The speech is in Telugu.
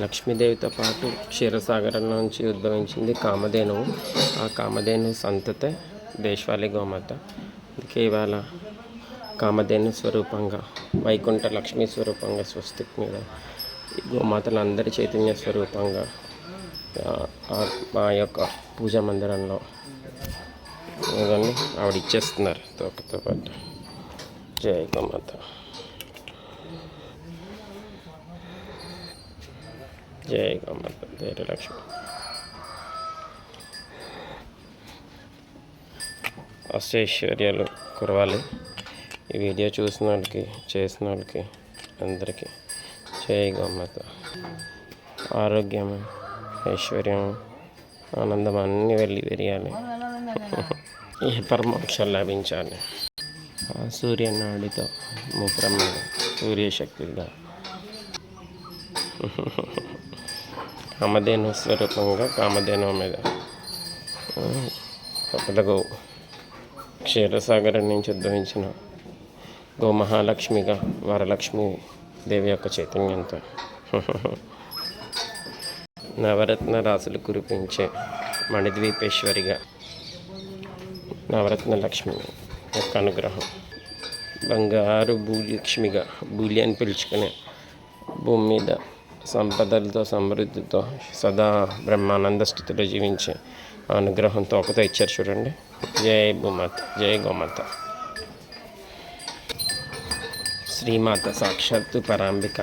లక్ష్మీదేవితో పాటు క్షీరసాగరం నుంచి ఉద్భవించింది కామధేనువు. ఆ కామధేను సంతతే దేశవాళీ గోమాత. అందుకే ఇవాళ కామధేను స్వరూపంగా వైకుంఠ లక్ష్మీ స్వరూపంగా స్వస్తిక్ మీద ఈ గోమాతలు అందరి చైతన్య స్వరూపంగా మా యొక్క పూజా మందిరంలో ఇవన్నీ ఆవిడ ఇచ్చేస్తున్నారు తోకతో పాటు. జయ గోమాత. జై గోమాత ధైర్య లక్ష్మి అష్టైశ్వర్యాలు కురవాలి. ఈ వీడియో చూసిన వాళ్ళకి చేసిన వాళ్ళకి అందరికీ జై గోమాత. ఆరోగ్యం ఐశ్వర్యం ఆనందం అన్నీ వెళ్ళి విరియాలి ఈ పరమోక్షం లభించాలి. ఆ సూర్యనాడితో ముఖం మీద సూర్యశక్తిగా. కామధేను స్వరూపంగా కామధేను మీద. గో క్షీరసాగరం నుంచి ఉద్భవించిన గో మహాలక్ష్మిగా వరలక్ష్మి దేవి యొక్క చైతన్యంతో. నవరత్న రాసులు కురిపించే మణిద్వీపేశ్వరిగా నవరత్న లక్ష్మి యొక్క అనుగ్రహం. బంగారు భూలక్ష్మిగా భూలి అని పిలుచుకునే భూమి మీద సంపదలతో సమృద్ధితో సదా బ్రహ్మానంద స్థితిలో జీవించే అనుగ్రహంతో ఒకతో ఇచ్చారు చూడండి. జై భూమాత జై గోమాత. శ్రీమాత సాక్షాత్తు పరాంబిక.